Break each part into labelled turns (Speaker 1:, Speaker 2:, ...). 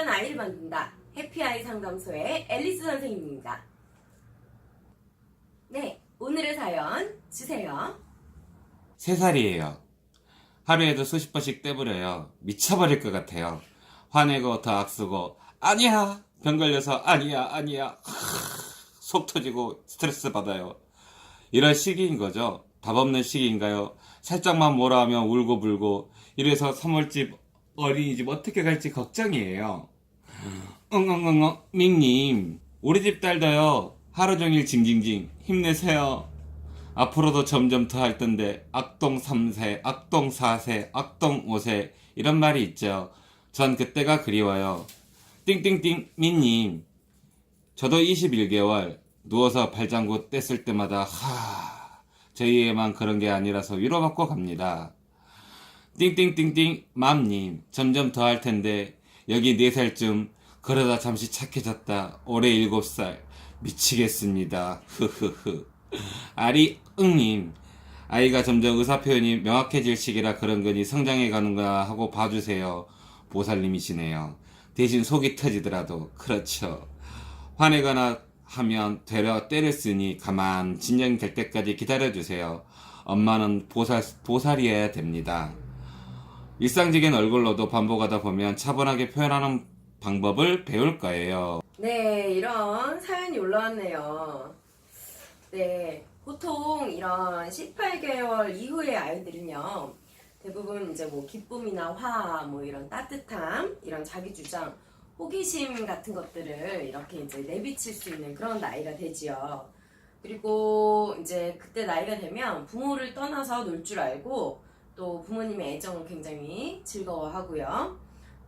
Speaker 1: 행복한 아이를 만든다. 해피아이 상담소의 앨리스 선생님입니다. 네, 오늘의 사연 주세요.
Speaker 2: 세살이에요 하루에도 수십 번씩 떼부려요. 미쳐버릴 것 같아요. 화내고 더 악쓰고 아니야 병 걸려서 아니야 아니야 속 터지고 스트레스 받아요. 이런 시기인 거죠. 답 없는 시기인가요? 살짝만 뭐라 하면 울고 불고 이래서 3월집 어린이집 어떻게 갈지 걱정이에요. 엉엉엉엉 밍님 우리 집 딸도요 하루 종일 징징징 힘내세요. 앞으로도 점점 더 할 텐데 악동 3세, 악동 4세, 악동 5세 이런 말이 있죠. 전 그때가 그리워요. 띵띵띵 민님 저도 21개월 누워서 발장구 뗐을 때마다 하 저희에만 그런 게 아니라서 위로받고 갑니다. 띵띵띵띵 맘님 점점 더 할 텐데 여기 4살쯤. 그러다 잠시 착해졌다. 올해 7살. 미치겠습니다. 흐흐흐. 아리 응님 아이가 점점 의사 표현이 명확해질 시기라 그런 거니 성장해 가는가 하고 봐주세요. 보살님이시네요. 대신 속이 터지더라도. 그렇죠. 화내거나 하면 되려 때를 쓰니 가만. 진정될 때까지 기다려주세요. 엄마는 보살, 보살이어야 됩니다 일상적인 얼굴로도 반복하다 보면 차분하게 표현하는 방법을 배울 거예요.
Speaker 1: 네, 이런 사연이 올라왔네요. 네, 보통 이런 18개월 이후의 아이들은요, 대부분 이제 뭐 기쁨이나 화, 뭐 이런 따뜻함, 이런 자기 주장, 호기심 같은 것들을 이렇게 이제 내비칠 수 있는 그런 나이가 되지요. 그리고 이제 그때 나이가 되면 부모를 떠나서 놀 줄 알고 또 부모님의 애정을 굉장히 즐거워하고요.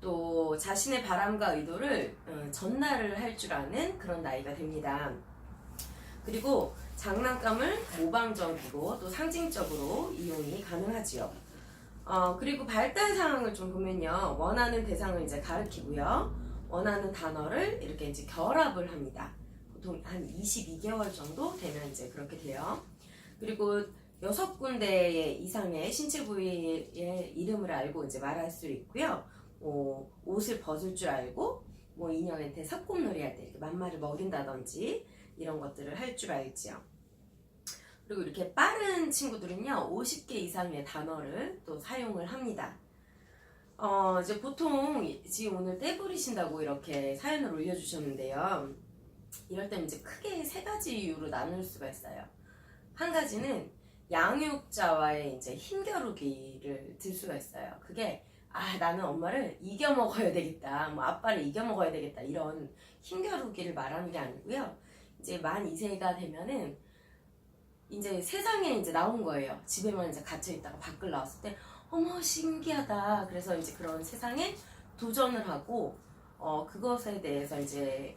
Speaker 1: 또 자신의 바람과 의도를 어, 전달을 할 줄 아는 그런 나이가 됩니다. 그리고 장난감을 모방적으로 또 상징적으로 이용이 가능하지요. 어, 그리고 발달 상황을 좀 보면요. 원하는 대상을 이제 가르치고요. 원하는 단어를 이렇게 이제 결합을 합니다. 보통 한 22개월 정도 되면 이제 그렇게 돼요. 그리고 여섯 군데의 이상의 신체 부위의 이름을 알고 이제 말할 수 있고요. 어, 옷을 벗을 줄 알고 뭐 인형한테 삭곰놀이 할 때 이렇게 만마를 먹인다든지 이런 것들을 할 줄 알지요. 그리고 이렇게 빠른 친구들은요 50개 이상의 단어를 또 사용을 합니다. 어, 이제 보통 지금 오늘 떼부리신다고 이렇게 사연을 올려주셨는데요. 이럴 때는 이제 크게 세 가지 이유로 나눌 수가 있어요. 한 가지는 양육자와의 이제 힘겨루기를 들 수가 있어요. 그게 아 나는 엄마를 이겨 먹어야 되겠다, 뭐 아빠를 이겨 먹어야 되겠다 이런 힘겨루기를 말하는 게 아니고요. 이제 만 2세가 되면은 이제 세상에 이제 나온 거예요. 집에만 이제 갇혀 있다가 밖을 나왔을 때 어머 신기하다. 그래서 이제 그런 세상에 도전을 하고 어 그것에 대해서 이제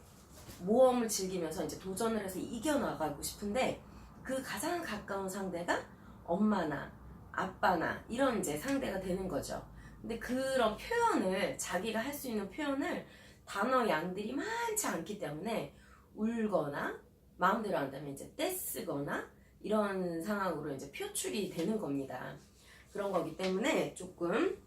Speaker 1: 모험을 즐기면서 이제 도전을 해서 이겨 나가고 싶은데 그 가장 가까운 상대가 엄마나 아빠나 이런 이제 상대가 되는 거죠. 근데 그런 표현을 자기가 할 수 있는 표현을 단어 양들이 많지 않기 때문에 울거나 마음대로 한다면 이제 떼쓰거나 이런 상황으로 이제 표출이 되는 겁니다. 그런 거기 때문에 조금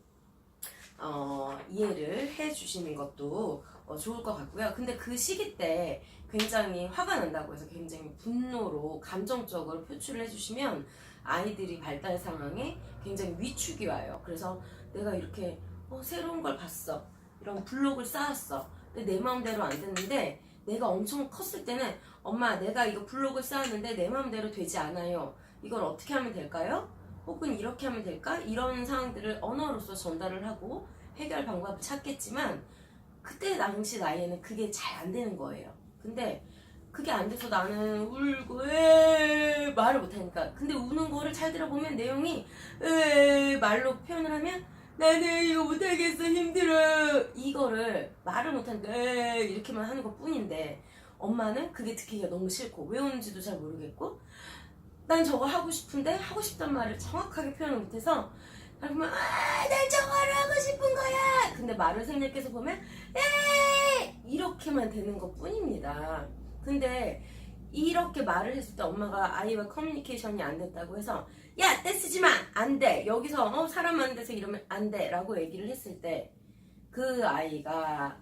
Speaker 1: 어, 이해를 해 주시는 것도 어, 좋을 것 같고요. 근데 그 시기 때 굉장히 화가 난다고 해서 굉장히 분노로 감정적으로 표출을 해주시면 아이들이 발달 상황에 굉장히 위축이 와요. 그래서 내가 이렇게 어, 새로운 걸 봤어. 이런 블록을 쌓았어. 근데 내 마음대로 안 됐는데 내가 엄청 컸을 때는 엄마 내가 이거 블록을 쌓았는데 내 마음대로 되지 않아요. 이걸 어떻게 하면 될까요? 혹은 이렇게 하면 될까? 이런 상황들을 언어로서 전달을 하고 해결 방법을 찾겠지만 그때 당시 나이에는 그게 잘 안 되는 거예요. 근데 그게 안 돼서 나는 울고 에 말을 못하니까 근데 우는 거를 잘 들어보면 내용이 에 말로 표현을 하면 나는 이거 못하겠어 힘들어 이거를 말을 못하니까 에 이렇게만 하는 것 뿐인데 엄마는 그게 듣기가 너무 싫고 왜 우는지도 잘 모르겠고 난 저거 하고 싶은데 하고 싶단 말을 정확하게 표현을 못해서 그러면 아난 저거를 하고 싶은 거야! 근데 말을 생략해서 보면 에 이렇게만 되는 것 뿐입니다. 근데 이렇게 말을 했을 때 엄마가 아이와 커뮤니케이션이 안 됐다고 해서 야 떼 쓰지 마안 돼! 여기서 어 사람 데서 이러면 안 돼! 라고 얘기를 했을 때 그 아이가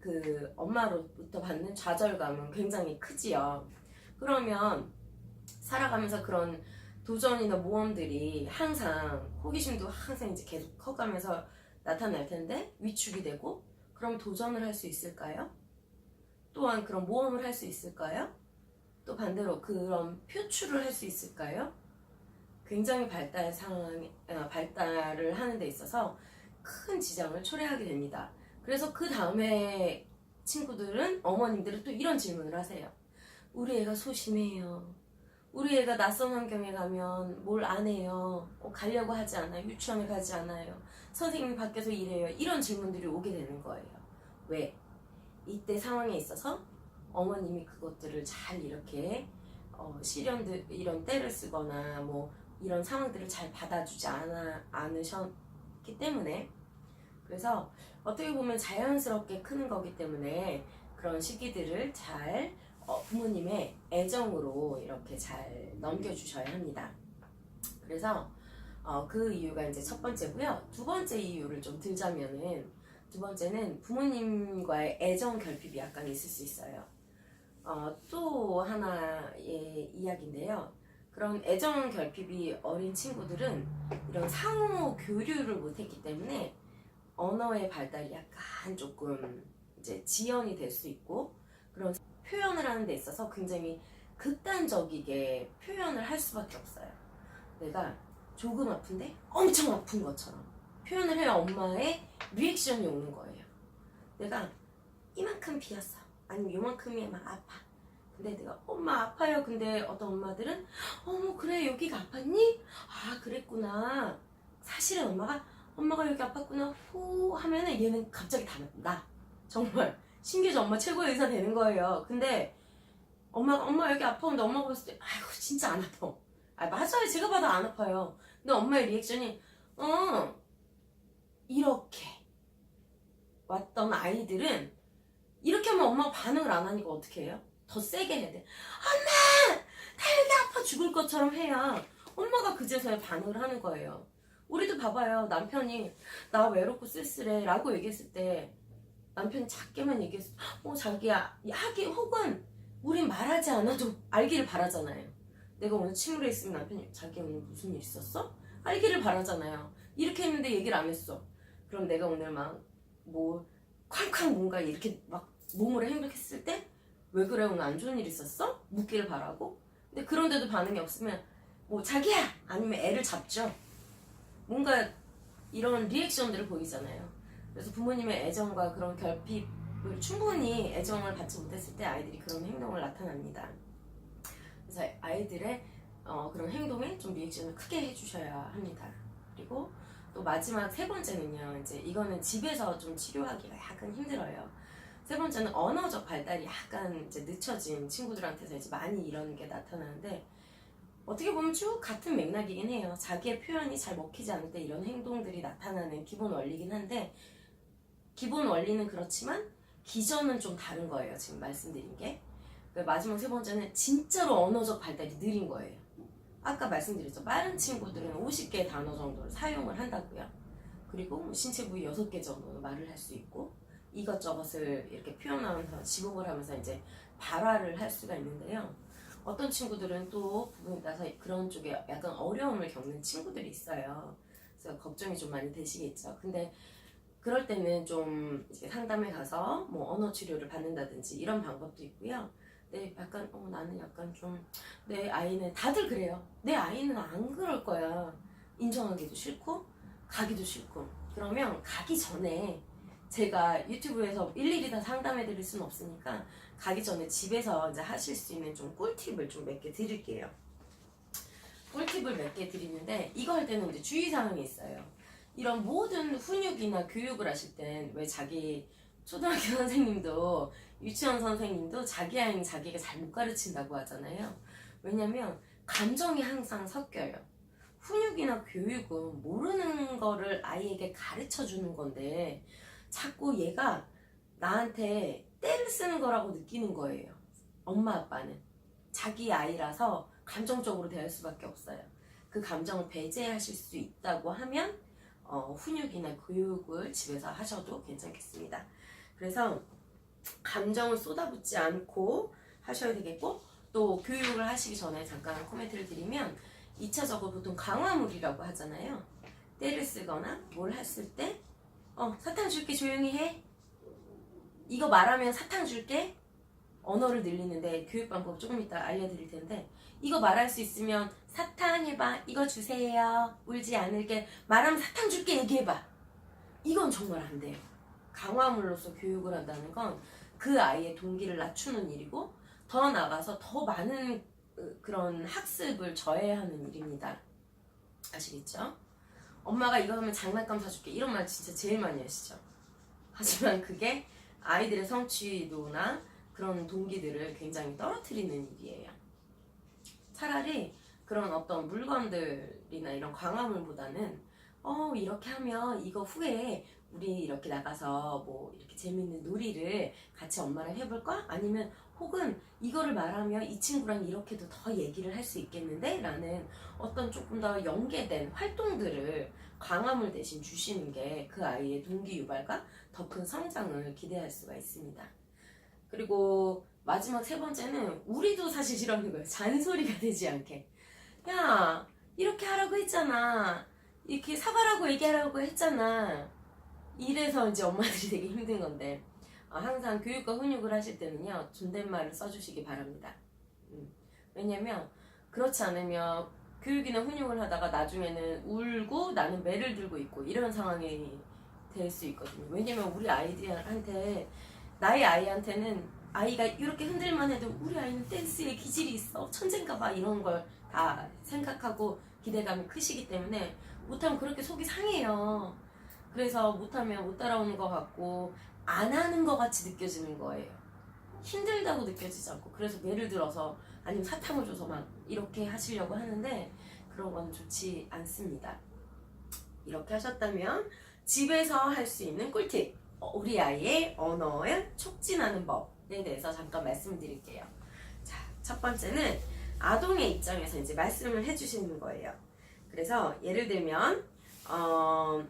Speaker 1: 그 엄마로부터 받는 좌절감은 굉장히 크지요. 그러면 살아가면서 그런 도전이나 모험들이 항상 호기심도 항상 이제 계속 커가면서 나타날 텐데 위축이 되고 그럼 도전을 할 수 있을까요? 또한 그런 모험을 할 수 있을까요? 또 반대로 그런 표출을 할 수 있을까요? 굉장히 발달 상황, 아, 발달을 하는 데 있어서 큰 지장을 초래하게 됩니다. 그래서 그 다음에 친구들은, 어머님들은 또 이런 질문을 하세요. 우리 애가 소심해요. 우리 애가 낯선 환경에 가면 뭘 안 해요. 어, 가려고 하지 않아요. 유치원에 가지 않아요. 선생님이 밖에서 일해요. 이런 질문들이 오게 되는 거예요. 왜? 이때 상황에 있어서 어머님이 그것들을 잘 이렇게 어, 시련들 이런 때를 쓰거나 뭐 이런 상황들을 잘 받아주지 않아, 않으셨기 때문에 그래서 어떻게 보면 자연스럽게 크는 거기 때문에 그런 시기들을 잘 어, 부모님의 애정으로 이렇게 잘 넘겨주셔야 합니다. 그래서 어, 그 이유가 이제 첫 번째고요. 두 번째 이유를 좀 들자면은 두 번째는 부모님과의 애정 결핍이 약간 있을 수 있어요. 어, 또 하나의 이야기인데요. 그런 애정 결핍이 어린 친구들은 이런 상호 교류를 못했기 때문에 언어의 발달이 약간 조금 이제 지연이 될 수 있고 그런 표현을 하는 데 있어서 굉장히 극단적이게 표현을 할 수밖에 없어요. 내가 조금 아픈데 엄청 아픈 것처럼 표현을 해야 엄마의 리액션이 오는 거예요. 내가 이만큼 비었어. 아니면 요만큼이 막 아파. 근데 내가 엄마 아파요. 근데 어떤 엄마들은 어머 그래 여기가 아팠니? 아 그랬구나. 사실은 엄마가 엄마가 여기 아팠구나 후 하면은 얘는 갑자기 다 나. 정말 신기해서 엄마 최고의 의사 되는 거예요. 근데 엄마가 엄마 여기 아파 근데 엄마가 봤을 때 아이고 진짜 안 아파. 아 맞아요 제가 봐도 안 아파요. 근데 엄마의 리액션이 어 이렇게 왔던 아이들은 이렇게 하면 엄마가 반응을 안 하니까 어떻게 해요? 더 세게 해야 돼. 엄마! 나 여기 아파 죽을 것처럼 해야 엄마가 그제서야 반응을 하는 거예요. 우리도 봐봐요. 남편이 나 외롭고 쓸쓸해 라고 얘기했을 때 남편이 작게만 얘기했어. 어, 자기야. 하기 혹은 우린 말하지 않아도 알기를 바라잖아요. 내가 오늘 침울해 있으면 남편이 자기 오늘 무슨 일 있었어? 알기를 바라잖아요. 이렇게 했는데 얘기를 안 했어. 그럼 내가 오늘 막 뭐 쾅쾅 뭔가 이렇게 막 몸으로 행동했을 때 왜 그래 오늘 안 좋은 일 있었어? 묻기를 바라고 근데 그런데도 반응이 없으면 뭐 자기야 아니면 애를 잡죠 뭔가 이런 리액션들을 보이잖아요 그래서 부모님의 애정과 그런 결핍을 충분히 애정을 받지 못했을 때 아이들이 그런 행동을 나타납니다. 그래서 아이들의 어, 그런 행동에 좀 리액션을 크게 해주셔야 합니다. 그리고 또 마지막 세 번째는요 이제 이거는 집에서 좀 치료하기가 약간 힘들어요. 세 번째는 언어적 발달이 약간 이제 늦춰진 친구들한테서 이제 많이 이런 게 나타나는데 어떻게 보면 쭉 같은 맥락이긴 해요. 자기의 표현이 잘 먹히지 않을 때 이런 행동들이 나타나는 기본 원리긴 한데 기본 원리는 그렇지만 기전은 좀 다른 거예요. 지금 말씀드린 게. 그 마지막 세 번째는 진짜로 언어적 발달이 느린 거예요. 아까 말씀드렸죠. 빠른 친구들은 50개의 단어 정도를 사용을 한다고요. 그리고 뭐 신체 부위 6개 정도는 말을 할 수 있고 이것저것을 이렇게 표현하면서 지목을 하면서 이제 발화를 할 수가 있는데요. 어떤 친구들은 또 부분에 따라서 그런 쪽에 약간 어려움을 겪는 친구들이 있어요. 그래서 걱정이 좀 많이 되시겠죠. 근데 그럴 때는 좀 상담에 가서 뭐 언어 치료를 받는다든지 이런 방법도 있고요. 네, 약간 어 나는 약간 좀 내 아이는 다들 그래요. 내 아이는 안 그럴 거야. 인정하기도 싫고 가기도 싫고. 그러면 가기 전에 제가 유튜브에서 일일이 다 상담해 드릴 수는 없으니까 가기 전에 집에서 이제 하실 수 있는 좀 꿀팁을 좀 몇 개 드릴게요. 꿀팁을 몇 개 드리는데 이거 할 때는 이제 주의사항이 있어요. 이런 모든 훈육이나 교육을 하실 땐 왜 자기 초등학교 선생님도 유치원 선생님도 자기 아이는 자기가 잘 못 가르친다고 하잖아요. 왜냐면 감정이 항상 섞여요. 훈육이나 교육은 모르는 거를 아이에게 가르쳐 주는 건데 자꾸 얘가 나한테 때를 쓰는 거라고 느끼는 거예요. 엄마 아빠는 자기 아이라서 감정적으로 대할 수밖에 없어요. 그 감정을 배제하실 수 있다고 하면 어, 훈육이나 교육을 집에서 하셔도 괜찮겠습니다. 그래서 감정을 쏟아붓지 않고 하셔야 되겠고 또 교육을 하시기 전에 잠깐 코멘트를 드리면 2차적으로 보통 강화물이라고 하잖아요. 때를 쓰거나 뭘 했을 때 어, 사탕 줄게 조용히 해. 이거 말하면 사탕 줄게. 언어를 늘리는데 교육 방법 조금 이따 알려드릴 텐데 이거 말할 수 있으면 사탕 해봐. 이거 주세요. 울지 않을게. 말하면 사탕 줄게 얘기해봐. 이건 정말 안 돼요. 강화물로서 교육을 한다는 건 그 아이의 동기를 낮추는 일이고 더 나가서 더 많은 어, 그런 학습을 저해하는 일입니다. 아시겠죠? 엄마가 이거 하면 장난감 사줄게 이런 말 진짜 제일 많이 하시죠. 하지만 그게 아이들의 성취도나 그런 동기들을 굉장히 떨어뜨리는 일이에요. 차라리 그런 어떤 물건들이나 이런 광화물보다는 어 이렇게 하면 이거 후에 우리 이렇게 나가서 뭐 이렇게 재밌는 놀이를 같이 엄마랑 해볼까? 아니면 혹은 이거를 말하면 이 친구랑 이렇게도 더 얘기를 할 수 있겠는데? 라는 어떤 조금 더 연계된 활동들을 광화물 대신 주시는 게 그 아이의 동기 유발과 더 큰 성장을 기대할 수가 있습니다. 그리고 마지막 세 번째는 우리도 사실 이러는 거예요. 잔소리가 되지 않게. 야, 이렇게 하라고 했잖아. 이렇게 사과라고 얘기하라고 했잖아. 이래서 이제 엄마들이 되게 힘든 건데 어, 항상 교육과 훈육을 하실 때는요 존댓말을 써주시기 바랍니다. 음, 왜냐면 그렇지 않으면 교육이나 훈육을 하다가 나중에는 울고 나는 매를 들고 있고 이런 상황이 될 수 있거든요. 왜냐면 우리 아이들한테 나의 아이한테는 아이가 이렇게 흔들만 해도 우리 아이는 댄스에 기질이 있어 천재인가 봐 이런 걸 다 생각하고 기대감이 크시기 때문에 못하면 그렇게 속이 상해요. 그래서 못하면 못 따라오는 것 같고 안 하는 것 같이 느껴지는 거예요. 힘들다고 느껴지지 않고 그래서 예를 들어서 아니면 사탕을 줘서 막 이렇게 하시려고 하는데 그런 건 좋지 않습니다. 이렇게 하셨다면 집에서 할 수 있는 꿀팁 어, 우리 아이의 언어에 촉진하는 법에 대해서 잠깐 말씀드릴게요. 자, 첫 번째는 아동의 입장에서 이제 말씀을 해주시는 거예요. 그래서 예를 들면 어,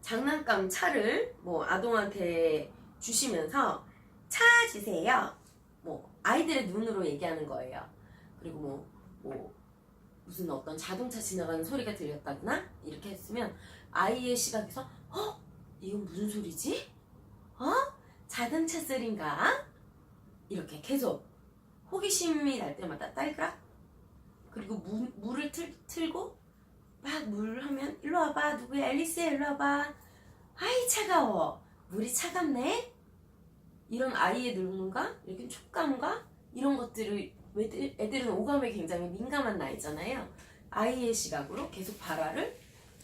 Speaker 1: 장난감 차를 뭐 아동한테 주시면서 차 주세요. 뭐 아이들의 눈으로 얘기하는 거예요. 그리고 뭐, 뭐 무슨 어떤 자동차 지나가는 소리가 들렸다거나 이렇게 했으면 아이의 시각에서 어? 이건 무슨 소리지? 어? 자동차 소리인가? 이렇게 계속 호기심이 날 때마다 딸그락 그리고 물, 물을 틀, 틀고 막 물 하면 일로 와봐. 누구야? 앨리스야 일로 와봐. 아이 차가워. 물이 차갑네. 이런 아이의 눈과 이렇게 촉감과 이런 것들을 애들, 애들은 오감에 굉장히 민감한 나이잖아요. 아이의 시각으로 계속 발화를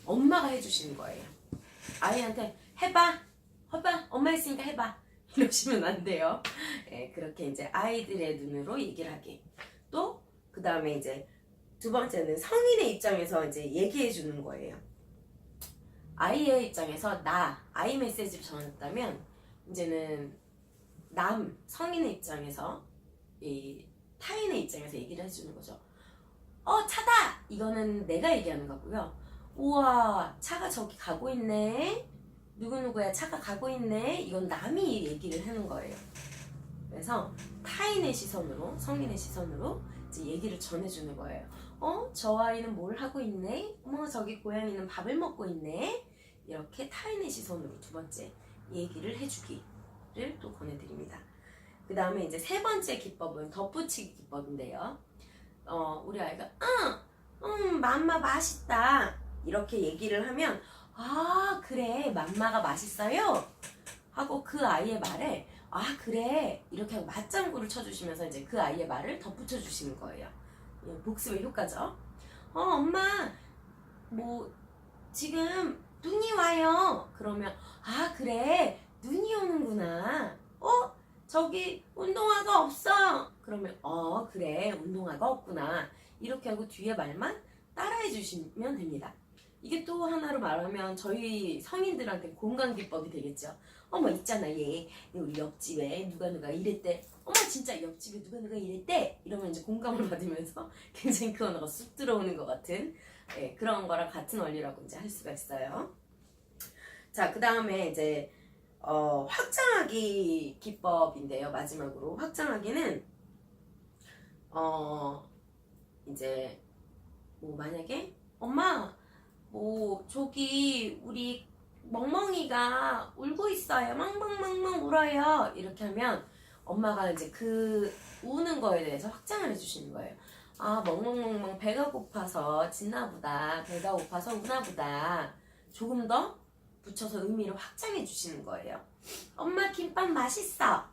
Speaker 1: 엄마가 해주시는 거예요. 아이한테 해봐 해봐 엄마 했으니까 해봐 이러시면 안 돼요 예, 그렇게 이제 아이들의 눈으로 얘기를 하기 또그 다음에 이제 두 번째는 성인의 입장에서 이제 얘기해 주는 거예요. 아이의 입장에서 나, 아이 메시지를 전했다면 이제는 남, 성인의 입장에서 이 타인의 입장에서 얘기를 해주는 거죠. 어, 차다! 이거는 내가 얘기하는 거고요. 우와, 차가 저기 가고 있네. 누구누구야, 차가 가고 있네. 이건 남이 얘기를 하는 거예요. 그래서 타인의 시선으로, 성인의 시선으로 이제 얘기를 전해주는 거예요. 어? 저 아이는 뭘 하고 있네? 어머, 저기 고양이는 밥을 먹고 있네? 이렇게 타인의 시선으로 두 번째 얘기를 해주기를 또 권해드립니다. 그 다음에 이제 세 번째 기법은 덧붙이기 기법인데요. 어, 우리 아이가, 응, 음, 맘마 맛있다. 이렇게 얘기를 하면, 아, 그래, 맘마가 맛있어요? 하고 그 아이의 말에, 아, 그래. 이렇게 하고 맞장구를 쳐주시면서 이제 그 아이의 말을 덧붙여 주시는 거예요. 예, 복습의 효과죠. 어, 엄마, 뭐, 지금 눈이 와요. 그러면, 아, 그래. 눈이 오는구나. 어? 저기 운동화가 없어. 그러면, 어, 그래. 운동화가 없구나. 이렇게 하고 뒤에 말만 따라해 주시면 됩니다. 이게 또 하나로 말하면 저희 성인들한테 공감 기법이 되겠죠. 어머 있잖아 얘 우리 옆집에 누가 누가 이랬대. 어머 진짜 옆집에 누가 누가 이랬대. 이러면 이제 공감을 받으면서 굉장히 그 언어가 쑥 들어오는 것 같은 예, 그런 거랑 같은 원리라고 이제 할 수가 있어요. 자 그 다음에 이제 어, 확장하기 기법인데요. 마지막으로 확장하기는 어 이제 뭐 만약에 엄마 뭐 저기 우리 멍멍이가 울고 있어요. 멍멍멍멍 울어요. 이렇게 하면 엄마가 이제 그 우는 거에 대해서 확장을 해주시는 거예요. 아 멍멍멍멍 배가 고파서 짖나보다 배가 고파서 우나보다 조금 더 붙여서 의미를 확장해 주시는 거예요. 엄마 김밥 맛있어.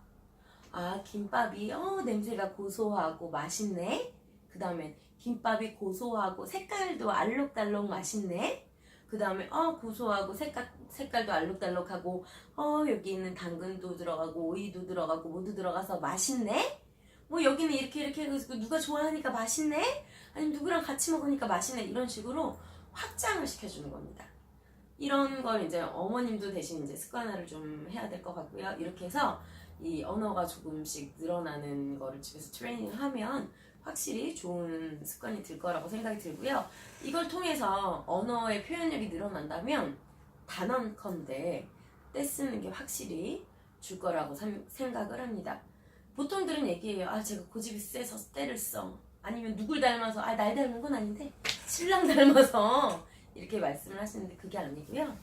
Speaker 1: 아 김밥이 어 냄새가 고소하고 맛있네. 그 다음에 김밥이 고소하고 색깔도 알록달록 맛있네. 그 다음에 어 고소하고 색깔 색깔도 알록달록하고 어 여기 있는 당근도 들어가고 오이도 들어가고 모두 들어가서 맛있네. 뭐 여기는 이렇게 이렇게 해서 누가 좋아하니까 맛있네. 아니면 누구랑 같이 먹으니까 맛있네. 이런 식으로 확장을 시켜주는 겁니다. 이런 걸 이제 어머님도 대신 이제 습관화를 좀 해야 될 것 같고요. 이렇게 해서 이 언어가 조금씩 늘어나는 거를 집에서 트레이닝 하면 확실히 좋은 습관이 들 거라고 생각이 들고요. 이걸 통해서 언어의 표현력이 늘어난다면 단언컨대 떼쓰는 게 확실히 줄 거라고 삼- 생각을 합니다. 보통들은 얘기해요. 아, 제가 고집이 세서 때를 써. 아니면 누굴 닮아서, 아, 날 닮은 건 아닌데, 신랑 닮아서 이렇게 말씀을 하시는데 그게 아니고요.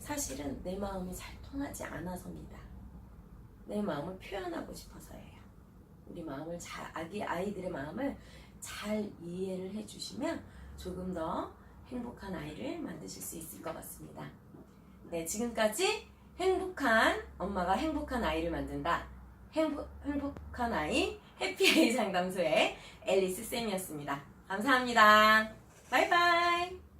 Speaker 1: 사실은 내 마음이 잘 통하지 않아서입니다. 내 마음을 표현하고 싶어서예요. 우리 마음을 잘, 아기, 아이들의 마음을 잘 이해를 해주시면 조금 더 행복한 아이를 만드실 수 있을 것 같습니다. 네, 지금까지 행복한, 엄마가 행복한 아이를 만든다. 행복, 행복한 아이, 해피아이 상담소의 앨리스 쌤이었습니다. 감사합니다. 바이바이.